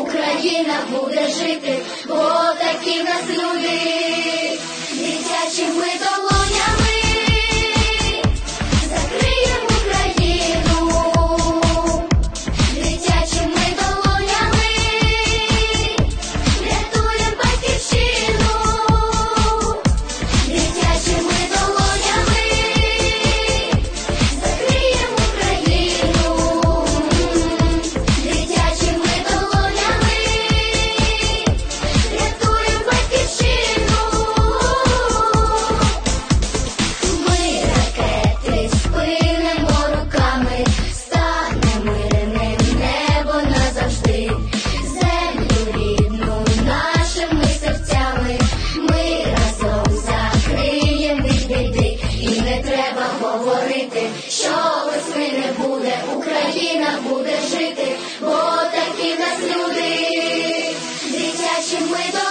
Україна буде жити, бо такі нас люди, дитячі ми до. робити, що весни не буде, Україна буде жити, бо такі нас люди, дитячі ми до.